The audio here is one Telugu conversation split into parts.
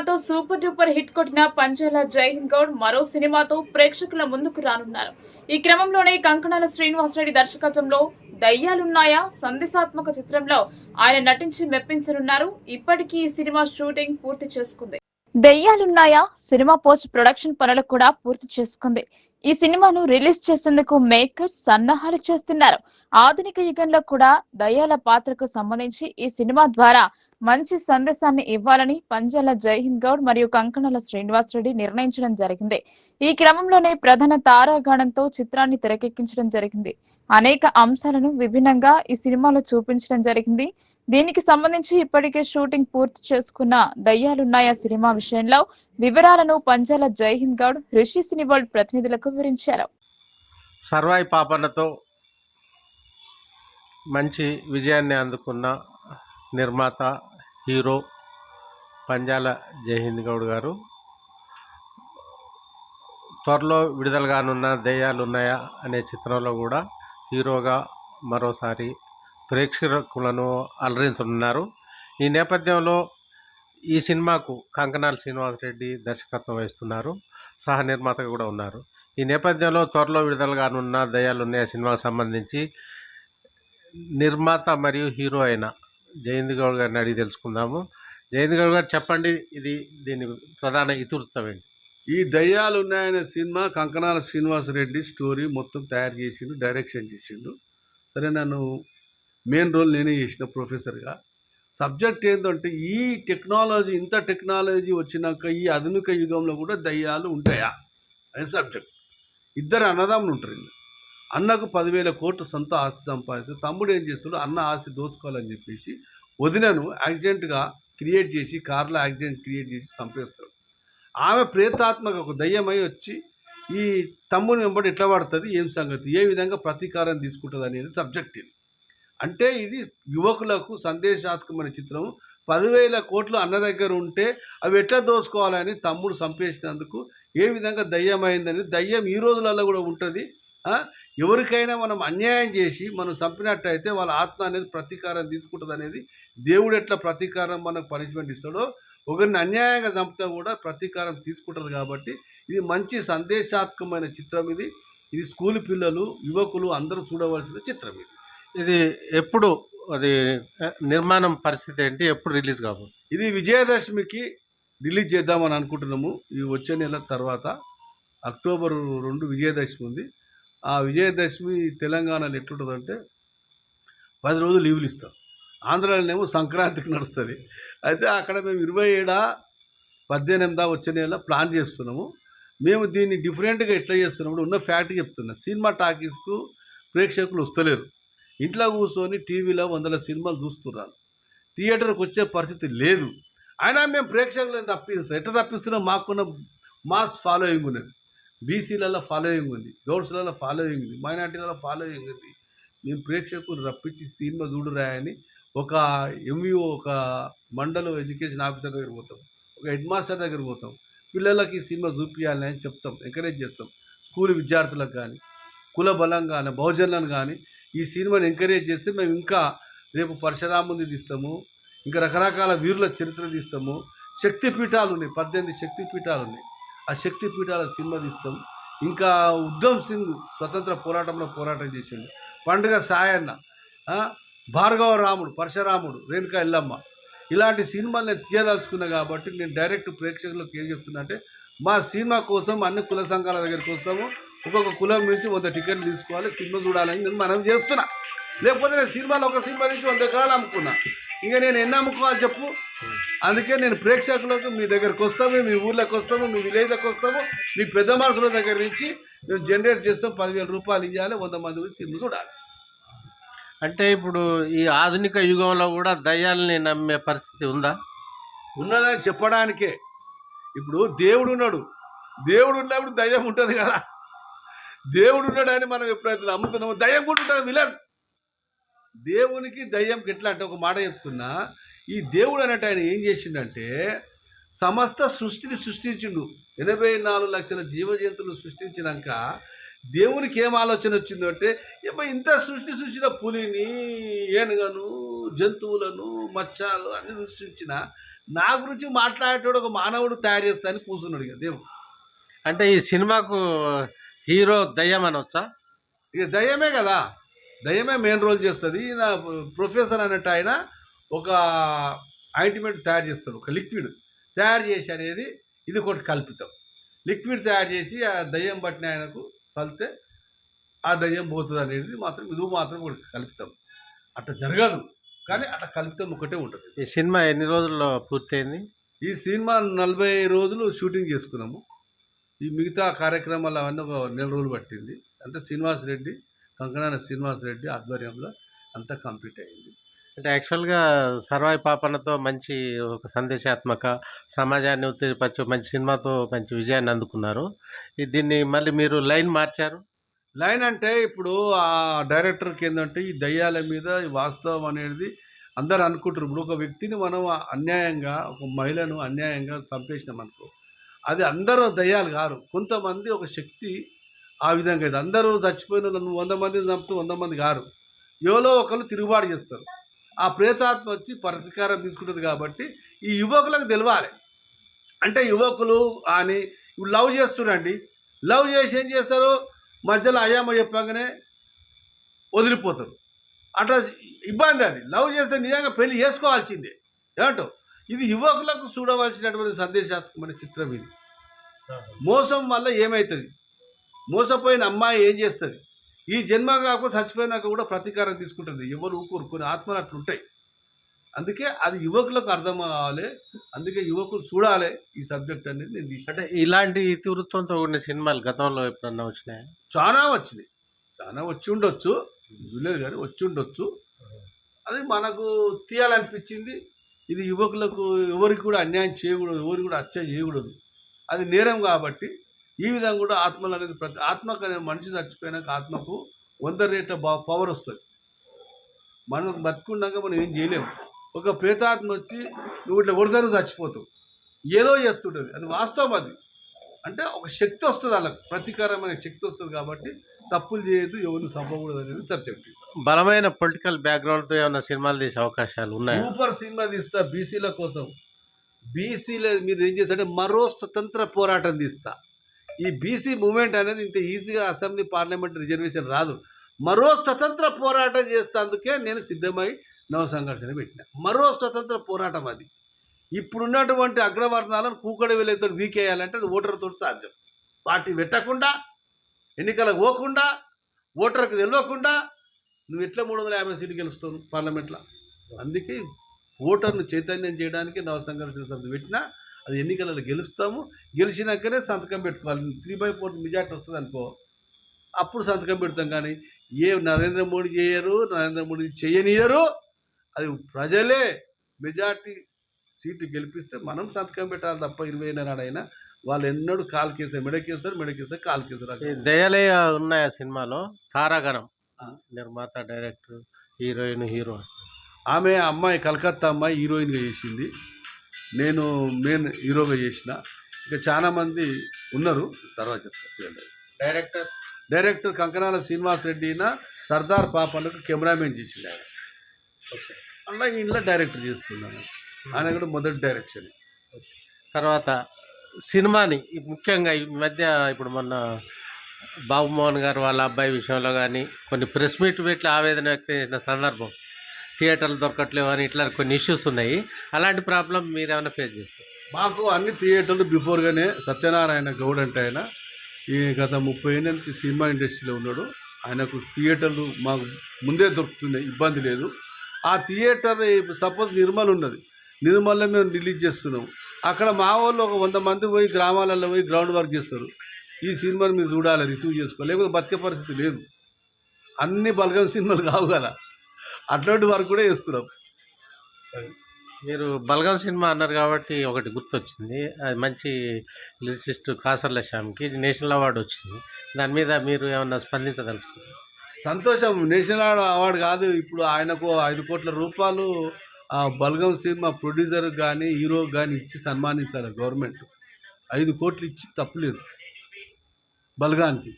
సినిమాతో సూపర్ డూపర్ హిట్ కొట్టిన పంచాల జైహింద్ గౌడ్ మరో సినిమాతో ప్రేక్షకుల ముందుకు రానున్నారు. ఈ క్రమంలోనే కంకణాల శ్రీనివాసరెడ్డి దర్శకత్వంలో దయ్యాలున్నాయా సందేశాత్మక చిత్రంలో ఆయన నటించి మెప్పించనున్నారు. ఇప్పటికీ ఈ సినిమా షూటింగ్ పూర్తి చేసుకుంది. దెయ్యాలున్నాయా సినిమా పోస్ట్ ప్రొడక్షన్ పనులు కూడా పూర్తి చేసుకుంది. ఈ సినిమాను రిలీజ్ చేసేందుకు మేకర్స్ సన్నాహాలు చేస్తున్నారు. ఆధునిక యుగంలో కూడా దయ్యాల పాత్రకు సంబంధించి ఈ సినిమా ద్వారా మంచి సందేశాన్ని ఇవ్వాలని పంజాల జైహింద్ గౌడ్ మరియు కంకణాల శ్రీనివాస్ రెడ్డి నిర్ణయించడం జరిగింది. ఈ క్రమంలోనే ప్రధాన తారాగణంతో చిత్రాన్ని తెరకెక్కించడం జరిగింది. అనేక అంశాలను విభిన్నంగా ఈ సినిమాలో చూపించడం జరిగింది. దీనికి సంబంధించి ఇప్పటికే షూటింగ్ పూర్తి చేసుకున్న దయ్యాలున్నాయా సినిమా విషయంలో వివరాలను పంజాల జైహింద్ గౌడ్ రిషి సినీ వరల్డ్ ప్రతినిధులకు వివరించారు. సర్వాయి పాపన్నతో మంచి విజయాన్ని అందుకున్న నిర్మాత హీరో పంజాల జయహింద్ గౌడ్ గారు. త్వరలో విడుదల కానున్న ఉన్నాయా అనే చిత్రంలో కూడా హీరోగా మరోసారి ప్రేక్షకులను అలరించనున్నారు. ఈ నేపథ్యంలో ఈ సినిమాకు కంకనాల శ్రీనివాసరెడ్డి దర్శకత్వం వహిస్తున్నారు. సహ నిర్మాతగా కూడా ఉన్నారు. ఈ నేపథ్యంలో త్వరలో విడుదల కానున్న దయాలు సినిమాకు సంబంధించి నిర్మాత మరియు హీరో అయిన జయంత్ గౌడ్ గారిని అడిగి తెలుసుకుందాము. జయంత్ గౌడ్ గారు చెప్పండి ఇది దీని ప్రధాన ఇతివృత్తం ఏంటి? ఈ దయ్యాలు ఉన్నాయనే సినిమా కంకణాల శ్రీనివాసరెడ్డి స్టోరీ మొత్తం తయారు చేసిండు డైరెక్షన్ చేసిండు. సరే నన్ను మెయిన్ రోల్ నేనే చేసిన ప్రొఫెసర్గా. సబ్జెక్ట్ ఏంటంటే ఈ టెక్నాలజీ ఇంత టెక్నాలజీ వచ్చినాక ఈ ఆధునిక యుగంలో కూడా దయ్యాలు ఉంటాయా? అనే సబ్జెక్ట్. ఇద్దరు అన్నదమ్ములు ఉంటారు అన్నకు పదివేల కోట్లు సొంత ఆస్తి సంపాదిస్తే తమ్ముడు ఏం చేస్తాడు? అన్న ఆస్తి దోసుకోవాలని చెప్పేసి వదినను యాక్సిడెంట్గా క్రియేట్ చేసి కార్లో యాక్సిడెంట్ క్రియేట్ చేసి చంపేస్తాడు. ఆమె ప్రేతాత్మక ఒక దయ్యమై వచ్చి ఈ తమ్ముని వెంబడి ఎట్లా పడుతుంది ఏం సంగతి? ఏ విధంగా ప్రతీకారం తీసుకుంటుంది? అనేది సబ్జెక్ట్ ఇది. అంటే ఇది యువకులకు సందేశాత్మకమైన చిత్రం. పదివేల కోట్లు అన్న దగ్గర ఉంటే అవి ఎట్లా దోసుకోవాలని తమ్ముడు చంపేసినందుకు ఏ విధంగా దయ్యమైందని దయ్యం ఈ రోజులలో కూడా ఉంటుంది. ఎవరికైనా మనం అన్యాయం చేసి మనం చంపినట్టయితే వాళ్ళ ఆత్మ అనేది ప్రతీకారం తీసుకుంటుంది అనేది దేవుడు ఎట్లా ప్రతీకారం మనకు పనిష్మెంట్ ఇస్తాడో ఒకరిని అన్యాయంగా చంపితే కూడా ప్రతీకారం తీసుకుంటుంది కాబట్టి ఇది మంచి సందేశాత్మకమైన చిత్రం ఇది. ఇది స్కూల్ పిల్లలు యువకులు అందరూ చూడవలసిన చిత్రం ఇది. ఇది ఎప్పుడు అది నిర్మాణం పరిస్థితి ఏంటి? ఎప్పుడు రిలీజ్ కాబోతుంది ఇది విజయదశమికి రిలీజ్ చేద్దామని అనుకుంటున్నాము. ఈ వచ్చే నెల తర్వాత అక్టోబర్ రెండు విజయదశమి ఉంది. ఆ విజయదశమి తెలంగాణలో ఎట్లుంటుందంటే పది రోజులు లీవులు ఇస్తారు. ఆంధ్రాలోనేమో సంక్రాంతికి నడుస్తుంది. అయితే అక్కడ మేము ఇరవై ఏడా పద్దెనిమిదా వచ్చే నెల ప్లాన్ చేస్తున్నాము. మేము దీన్ని డిఫరెంట్గా ఎట్లా చేస్తున్నాము ఉన్న ఫ్యాక్ట్ చెప్తున్నా. సినిమా టాకీస్కు ప్రేక్షకులు వస్తలేరు. ఇంట్లో కూర్చొని టీవీలో వందల సినిమాలు చూస్తున్నారు. థియేటర్కి వచ్చే పరిస్థితి లేదు. అయినా మేము ప్రేక్షకులను తప్పిస్తాం ఎట్లా తప్పిస్తున్నాం? మాకున్న మాస్ ఫాలోయింగ్ ఉన్నది. బీసీలలో ఫాలోయింగ్ ఉంది. గౌడ్స్లలో ఫాలోయింగ్ ఉంది. మైనార్టీలలో ఫాలోయింగ్ ఉంది. మేము ప్రేక్షకులు రప్పించి సినిమా చూడరాయని ఒక ఎంఈఓ ఒక మండలం ఎడ్యుకేషన్ ఆఫీసర్ దగ్గర పోతాం. ఒక హెడ్ మాస్టర్ దగ్గర పోతాం. పిల్లలకి సినిమా చూపించాలని అని చెప్తాం ఎంకరేజ్ చేస్తాం. స్కూల్ విద్యార్థులకు కానీ కుల బలం కానీ బహుజనులను కానీ ఈ సినిమాని ఎంకరేజ్ చేస్తే మేము ఇంకా రేపు పరశురాముని తీస్తాము ఇంకా రకరకాల వీరుల చరిత్ర తీస్తాము. శక్తి పీఠాలు ఉన్నాయి పద్దెనిమిది శక్తి పీఠాలు ఉన్నాయి. ఆ శక్తి పీఠాల సినిమా తీస్తాం. ఇంకా ఉద్ధమ్ సింగ్ స్వతంత్ర పోరాటంలో పోరాటం చేసిండు. పండుగ సాయన్న భార్గవ రాముడు పరశురాముడు రేణుక ఎల్లమ్మ ఇలాంటి సినిమాలు నేను తీయదలుచుకున్నా కాబట్టి నేను డైరెక్ట్ ప్రేక్షకులకు ఏం చెప్తున్నా అంటే మా సినిమా కోసం అన్ని కుల సంఘాల దగ్గరికి వస్తాము. ఒక్కొక్క కులం నుంచి వంద టికెట్లు తీసుకోవాలి. సినిమా చూడాలని నేను మనం చేస్తున్నా. లేకపోతే నేను సినిమాలో ఒక సినిమా నుంచి వంద ఎకరాలు అమ్ముకున్నా. ఇంకా నేను ఎన్ని అమ్ముకోవాలి చెప్పు? అందుకే నేను ప్రేక్షకులకు మీ దగ్గరకు వస్తాము మీ ఊర్లోకి వస్తాము మీ విలేజ్లోకి వస్తాము. మీ పెద్ద మనుషుల దగ్గర నుంచి మేము జనరేట్ చేస్తాం. పదివేల రూపాయలు ఇవ్వాలి వంద మంది సినిమా చూడాలి. అంటే ఇప్పుడు ఈ ఆధునిక యుగంలో కూడా దయ్యాలని నమ్మే పరిస్థితి ఉందా? ఉన్నదని చెప్పడానికే. ఇప్పుడు దేవుడు ఉన్నాడు. దేవుడు ఉన్నప్పుడు దయ్యం ఉంటుంది కదా. దేవుడు ఉన్నాడని మనం ఎప్పుడైతే నమ్ముతున్నామో దయ్యం కూడా ఉంటుంది విలన్. దేవునికి దయ్యంకి ఎట్లా అంటే ఒక మాట చెప్తున్నా. ఈ దేవుడు అన్నట్టు ఆయన ఏం చేసిండంటే సమస్త సృష్టిని సృష్టించిండు. ఎనభై నాలుగు లక్షల జీవజంతువులు సృష్టించినాక దేవునికి ఏం ఆలోచన వచ్చిందో అంటే ఏమో ఇంత సృష్టి సృష్టిన పులిని ఏనుగను జంతువులను మత్స్యాలు అన్ని సృష్టించిన నా గురించి మాట్లాడేటోడు ఒక మానవుడు తయారు చేస్తానని కూర్చున్నాడు ఇక దేవుడు. అంటే ఈ సినిమాకు హీరో దయ్యం అనొచ్చా? ఇక దయ్యమే కదా. దయ్యమే మెయిన్ రోల్ చేస్తుంది. ఈయన ప్రొఫెసర్ అన్నట్టు ఆయన ఒక ఆయింట్మెంట్ తయారు చేస్తాడు ఒక లిక్విడ్ తయారు చేసి అనేది ఇది ఒకటి కల్పితం. లిక్విడ్ తయారు చేసి ఆ దయ్యం పట్టిన ఆయనకు చల్లితే ఆ దయ్యం పోతుంది అనేది మాత్రం ఇది మాత్రం కల్పితం అట్లా జరగదు. కానీ అట్లా కల్పితం ఒకటే ఉంటుంది. ఈ సినిమా ఎన్ని రోజుల్లో పూర్తయింది? ఈ సినిమా నలభై రోజులు షూటింగ్ చేసుకున్నాము. ఈ మిగతా కార్యక్రమాలు అవన్నీ ఒక నెల రోజులు పట్టింది. అంతా శ్రీనివాస్ రెడ్డి కంకణాల శ్రీనివాస్ రెడ్డి ఆధ్వర్యంలో అంతా కంప్లీట్ అయింది. అంటే యాక్చువల్గా సర్వాయి పాపనతో మంచి ఒక సందేశాత్మక సమాజాన్ని ఉత్తేజపరిచే మంచి సినిమాతో మంచి విజయాన్ని అందుకున్నారు. దీన్ని మళ్ళీ మీరు లైన్ మార్చారు? లైన్ అంటే ఇప్పుడు ఆ డైరెక్టర్కి ఏంటంటే ఈ దయ్యాల మీద ఈ వాస్తవం అనేది అందరు అనుకుంటారు. ఇప్పుడు ఒక వ్యక్తిని మనం అన్యాయంగా ఒక మహిళను అన్యాయంగా చంపేసినాం అనుకో అది అందరూ దయ్యాలు కారు. కొంతమంది ఒక శక్తి ఆ విధంగా ఇది. అందరూ చచ్చిపోయిన వాళ్ళు వంద మందిని చంపుతూ వంద మంది కారు. ఎవరో ఒకరు తిరుగుబాటు చేస్తారు. ఆ ప్రేతాత్మ వచ్చి పరిష్కారం తీసుకుంటుంది కాబట్టి ఈ యువకులకు తెలవాలి. అంటే యువకులు అని లవ్ చేస్తున్నారండి లవ్ చేసి ఏం చేస్తారు? మధ్యలో అయ్యామ చెప్పగానే వదిలిపోతారు. అట్లా ఇబ్బంది అది. లవ్ చేస్తే నిజంగా పెళ్ళి చేసుకోవాల్సిందే. ఏమంటావు? ఇది యువకులకు చూడవలసినటువంటి సందేశాత్మకమైన చిత్రం ఇది. మోసం వల్ల ఏమవుతుంది మోసపోయిన అమ్మాయి ఏం చేస్తుంది? ఈ జన్మ కాకపోతే చచ్చిపోయినాక కూడా ప్రతీకారం తీసుకుంటుంది. ఎవరు ఊరుకోరు. కొన్ని ఆత్మలు అట్లుంటాయి. అందుకే అది యువకులకు అర్థం కావాలి. అందుకే యువకులు చూడాలి ఈ సబ్జెక్ట్ అనేది. నేను తీసాను అంటే ఇలాంటి ఇతివృత్తంతో కూడిన సినిమాలు గతంలో ఎప్పుడన్నా వచ్చినాయి? చాలా వచ్చినాయి. చాలా వచ్చి ఉండొచ్చు. లేదు కానీ వచ్చి ఉండొచ్చు. అది మనకు తీయాలనిపించింది. ఇది యువకులకు ఎవరికి కూడా అన్యాయం చేయకూడదు. ఎవరికి కూడా హత్య చేయకూడదు. అది నేరం కాబట్టి ఈ విధంగా కూడా ఆత్మలు అనేది ప్రతి ఆత్మకు అనే మనిషి చచ్చిపోయినాక ఆత్మకు వంద రేట్ల బా పవర్ వస్తుంది. మనం బతుకున్నాక మనం ఏం చేయలేము ఒక ప్రేతాత్మ వచ్చి నువ్వు ఇట్లా కొడతారు చచ్చిపోతావు. ఏదో చేస్తుంటుంది. అది వాస్తవం అది. అంటే ఒక శక్తి వస్తుంది వాళ్ళకి. ప్రతీకారమైన శక్తి వస్తుంది కాబట్టి తప్పులు చేయొద్దు ఎవరిని చంపకూడదు అనేది సబ్జెక్ట్ బలమైన పొలిటికల్ బ్యాక్గ్రౌండ్తో ఏమైనా సినిమాలు తీసే అవకాశాలు ఉన్నాయా? సూపర్ సినిమా తీస్తా బీసీల కోసం. బీసీల మీద ఏం చేస్తాడంటే మరో స్వతంత్ర పోరాటం తీస్తా. ఈ బీసీ మూమెంట్ అనేది ఇంత ఈజీగా అసెంబ్లీ పార్లమెంట్ రిజర్వేషన్ రాదు. మరో స్వతంత్ర పోరాటం చేస్తేందుకే నేను సిద్ధమై నవ సంఘర్షణ పెట్టిన. మరో స్వతంత్ర పోరాటం అది. ఇప్పుడున్నటువంటి అగ్రవర్ణాలను కూకడి వెళ్ళేతో వీకేయాలంటే అది ఓటర్తో సాధ్యం. పార్టీ పెట్టకుండా ఎన్నికలకు పోకుండా ఓటర్కి తెలియకుండా నువ్వు ఎట్లా మూడు వందల యాభై సీట్లు గెలుస్తావు పార్లమెంట్లో? అందుకే ఓటర్ను చైతన్యం చేయడానికి నవ సంఘర్షణ సమితి పెట్టినా అది ఎన్నికలలో గెలుస్తాము. గెలిచినాకనే సంతకం పెట్టుకోవాలి. త్రీ బై ఫోర్ మెజార్టీ వస్తుంది అనుకో. అప్పుడు సంతకం పెడతాం కానీ ఏ నరేంద్ర మోడీ చేయరు నరేంద్ర మోడీ చేయనియరు. అది ప్రజలే మెజార్టీ సీటు గెలిపిస్తే మనం సంతకం పెట్టాలి తప్ప ఇరవై నాడైనా వాళ్ళు ఎన్నడూ కాలు కేసారు మెడకేస్తారు మెడకేస్తారు కాలు కేసారు దయలే ఉన్నాయా సినిమాలో. తారాగణం. ఆ. నిర్మాత డైరెక్టర్ హీరోయిన్ హీరో ఆమె అమ్మాయి కలకత్తా అమ్మాయి హీరోయిన్గా చేసింది. నేను మెయిన్ హీరోగా చేసిన. ఇంకా చాలా మంది ఉన్నారు. తర్వాత చెప్తాను డైరెక్టర్ డైరెక్టర్ కంకనాల శ్రీనివాస్ రెడ్డి అయినా సర్దార్ పాపలకు కెమెరామెన్ చేసిండు ఆయన. అలా ఇంట్లో డైరెక్టర్ చేస్తున్నాను. ఆయన కూడా మొదటి డైరెక్షన్ తర్వాత సినిమాని ముఖ్యంగా ఈ మధ్య ఇప్పుడు మొన్న బాబుమోహన్ గారు వాళ్ళ అబ్బాయి విషయంలో కానీ కొన్ని ప్రెస్ మీట్ పెట్టి ఆవేదన వ్యక్తం చేసిన సందర్భం. థియేటర్లు దొరకట్లేవు అని ఇట్లా కొన్ని ఇష్యూస్ ఉన్నాయి. అలాంటి ప్రాబ్లం మీరు ఏమైనా ఫేస్ చేస్తారు మాకు అన్ని థియేటర్లు బిఫోర్గానే సత్యనారాయణ గౌడ్ అంటే ఆయన ఈ గత ముప్పై ఏళ్ళ నుంచి సినిమా ఇండస్ట్రీలో ఉన్నాడు. ఆయనకు థియేటర్లు మాకు ముందే దొరుకుతున్నాయి ఇబ్బంది లేదు. ఆ థియేటర్ సపోజ్ నిర్మల్ ఉన్నది. నిర్మల్లో మేము రిలీజ్ చేస్తున్నాం. అక్కడ మా వాళ్ళు ఒక వంద మంది పోయి గ్రామాలలో పోయి గ్రౌండ్ వర్క్ చేస్తారు. ఈ సినిమాని మీరు చూడాలి రిసీవ్ చేసుకోవాలి. లేకపోతే బతికే పరిస్థితి లేదు. అన్ని బలగం సినిమాలు కావు కదా. అట్లాంటి వర్క్ కూడా చేస్తున్నాం మీరు బలగం సినిమా అన్నారు కాబట్టి ఒకటి గుర్తొచ్చింది. అది మంచి లిరిసిస్ట్ కాసర్ల శ్యామ్కి నేషనల్ అవార్డు వచ్చింది. దాని మీద మీరు ఏమన్నా స్పందించదలుచుకున్నారు? సంతోషం. నేషనల్ అవార్డు కాదు. ఇప్పుడు ఆయనకు ఐదు కోట్ల రూపాయలు ఆ బల్గం సినిమా ప్రొడ్యూసర్ కానీ హీరో కానీ ఇచ్చి సన్మానించాలి గవర్నమెంట్. ఐదు కోట్లు ఇచ్చి తప్పులేదు బల్గానికి.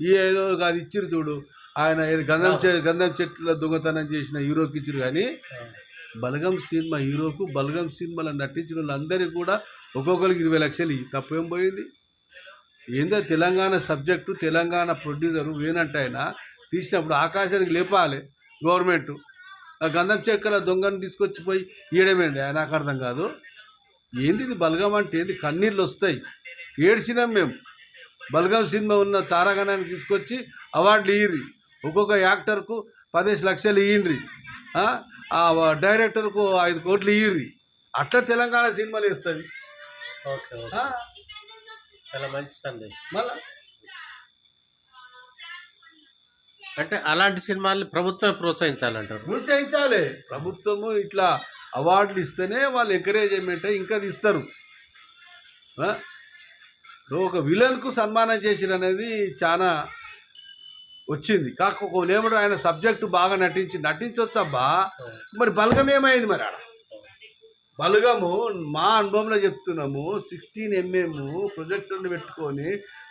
ఈ ఏదో అది ఇచ్చిరు చూడు. ఆయన ఏది గంధం గంధం చెట్ల దొంగతనం చేసిన హీరోకి ఇచ్చారు కానీ బలగం సినిమా హీరోకు బలగం సినిమాలో నటించిన వాళ్ళందరికీ కూడా ఒక్కొక్కరికి ఇరవై లక్షలు. తప్పేం పోయింది? ఏందో తెలంగాణ సబ్జెక్టు తెలంగాణ ప్రొడ్యూసరు వేనంటే ఆయన తీసినప్పుడు ఆకాశానికి లేపాలి గవర్నమెంట్. ఆ గంధం చెక్కల దొంగను తీసుకొచ్చి పోయి ఇయ్యడమేంది ఆయన నాకు అర్థం కాదు. ఏంది ఇది బలగం అంటే ఏంది? కన్నీళ్ళు వస్తాయి. ఏడ్చినాం మేము. బలగం సినిమా ఉన్న తారాగణాన్ని తీసుకొచ్చి అవార్డులు ఇయ్యి ఒక్కొక్క యాక్టర్కు పదిహేను లక్షలు ఇయ్యండ్రి. ఆ? డైరెక్టర్కు ఐదు కోట్లు ఇయ్యి అట్లా తెలంగాణ సినిమాలు వేస్తుంది. ఓకే చాలా మంచి సందేశం. మళ్ళా? అంటే అలాంటి సినిమాల్ని ప్రభుత్వం ప్రోత్సహించాలంటారు? ప్రోత్సహించాలి. ప్రభుత్వము ఇట్లా అవార్డులు ఇస్తేనే వాళ్ళు ఎంకరేజ్మెంట్ ఇంకా ఇస్తారు ఒక విలన్కు సన్మానం చేసిన అనేది చాలా వచ్చింది. కాకపోతే ఏమో ఆయన సబ్జెక్టు బాగా నటించి నటించవచ్చబ్బా మరి బలగం ఏమైంది మరి ఆడ? బలగము మా అనుభవంలో చెప్తున్నాము సిక్స్టీన్ ఎంఎం ప్రొజెక్టర్ని పెట్టుకొని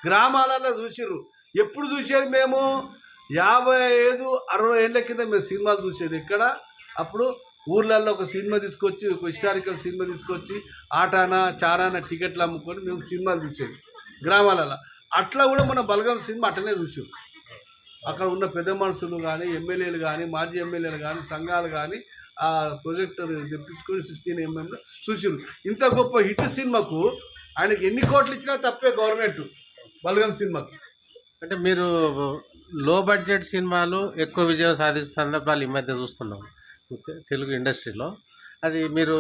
గ్రామాలలో చూసిర్రు. ఎప్పుడు చూసేది మేము? యాభై ఐదు అరవై ఏళ్ళ కింద మేము సినిమాలు చూసేది ఇక్కడ అప్పుడు ఊర్లలో ఒక సినిమా తీసుకొచ్చి ఒక హిస్టారికల్ సినిమా తీసుకొచ్చి ఆటానా చారానా టికెట్లు అమ్ముకొని మేము సినిమాలు చూసేది గ్రామాలలో అట్లా కూడా మన బలగం సినిమా అట్లనే చూసాం అక్కడ ఉన్న పెద్ద మనుషులు కానీ ఎమ్మెల్యేలు కానీ మాజీ ఎమ్మెల్యేలు కానీ సంఘాలు కానీ ఆ ప్రొజెక్టర్ తెప్పించుకొని సిక్స్టీన్ ఎంఎంలో చూసిరు ఇంత గొప్ప హిట్ సినిమాకు ఆయనకి ఎన్ని కోట్లు ఇచ్చినా తప్పే గవర్నమెంట్ బలగం సినిమాకు. అంటే మీరు లో బడ్జెట్ సినిమాలు ఎక్కువ విజయం సాధిస్తున్న సందర్భాలు ఈ మధ్య చూస్తున్నాం. తెలుగు ఇండస్ట్రీలో. అది మీరు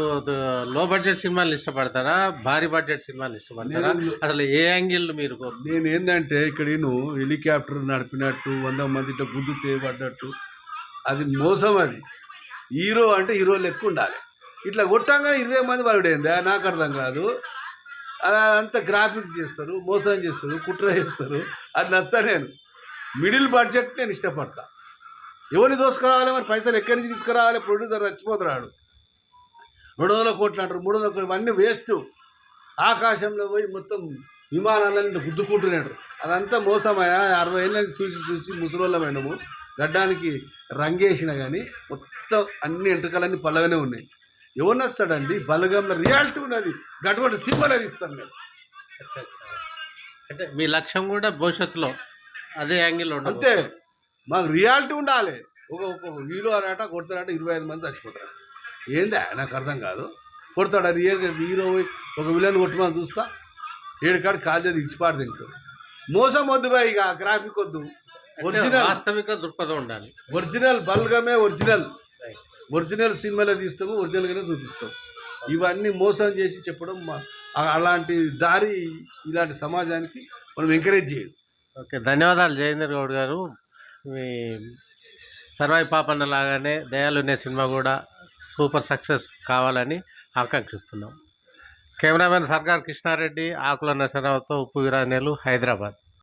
లో బడ్జెట్ సినిమాలు ఇష్టపడతారా? భారీ బడ్జెట్ సినిమాలు ఇష్టపడతారా? అసలు ఏ యాంగిల్ మీరు నేను ఏంటంటే ఇక్కడ నేను హెలికాప్టర్ నడిపినట్టు వంద మంది ఇట్లా గుడ్డు తేయబడ్డట్టు అది మోసం అది. హీరో అంటే హీరో లెక్క ఉండాలి. ఇట్లా కొట్టంగానే ఇరవై మంది పడుడైంది నాకు అర్థం కాదు. అదంతా గ్రాఫిక్స్ చేస్తారు మోసం చేస్తారు కుట్ర చేస్తారు. అది నచ్చ నేను. మిడిల్ బడ్జెట్ నేను ఇష్టపడతా. ఎవరిని దోసుకురావాలి? మరి పైసలు ఎక్కడి నుంచి తీసుకురావాలి? ప్రొడ్యూసర్ చచ్చిపోతున్నాడు. రెండు వందల కోట్లు అంటారు మూడు వందల కోట్లు ఇవన్నీ వేస్ట్. ఆకాశంలో పోయి మొత్తం విమానాలను గుద్దుకుంటున్నాడు. అదంతా మోసమయ్యా. అరవై ఏళ్ళ నుంచి చూసి చూసి ముసలోళ్ళమైనము. గడ్డానికి రంగేసిన కానీ మొత్తం అన్ని ఎంట్రకలన్నీ పల్లగానే ఉన్నాయి. ఎవరిని వస్తాడండి బలగంలో రియాలిటీ ఉన్నది. గటువంటి సినిమాలు అది ఇస్తాను నేను అంటే మీ లక్ష్యం కూడా భవిష్యత్తులో అదే యాంగిల్ ఉండదు అంతే. మాకు రియాలిటీ ఉండాలి. ఒక ఒక హీరో అనట కొడతాడంటే ఇరవై ఐదు మంది చచ్చిపోతారు. ఏందా? నాకు అర్థం కాదు. కొడతాడు? అది ఏది? హీరో ఒక విలన్ కొట్టమని చూస్తా? ఏడు కాడు కాదు ఇచ్చిపాడు తింటాడు. మోసం వద్దు బాయ్ ఇక గ్రాఫిక్ వద్దు. ఒరిజినల్ వాస్తవిక దృక్పథం ఉండాలి. ఒరిజినల్ బల్గమే ఒరిజినల్ ఒరిజినల్ సినిమాలో తీస్తాము ఒరిజినల్గానే చూపిస్తాం. ఇవన్నీ మోసం చేసి చెప్పడం అలాంటి దారి ఇలాంటి సమాజానికి మనం ఎంకరేజ్ చేయాలి ఓకే ధన్యవాదాలు జయేందర్ గౌడ్ గారు. మీ సర్వాయి పాపన్న లాగానే దయాలునే సినిమా కూడా సూపర్ సక్సెస్ కావాలని ఆకాంక్షిస్తున్నాం. కెమెరామెన్ సర్కార్ కృష్ణారెడ్డి ఆకుల నరసరావుతో ఉప్పు విరానేలు హైదరాబాద్.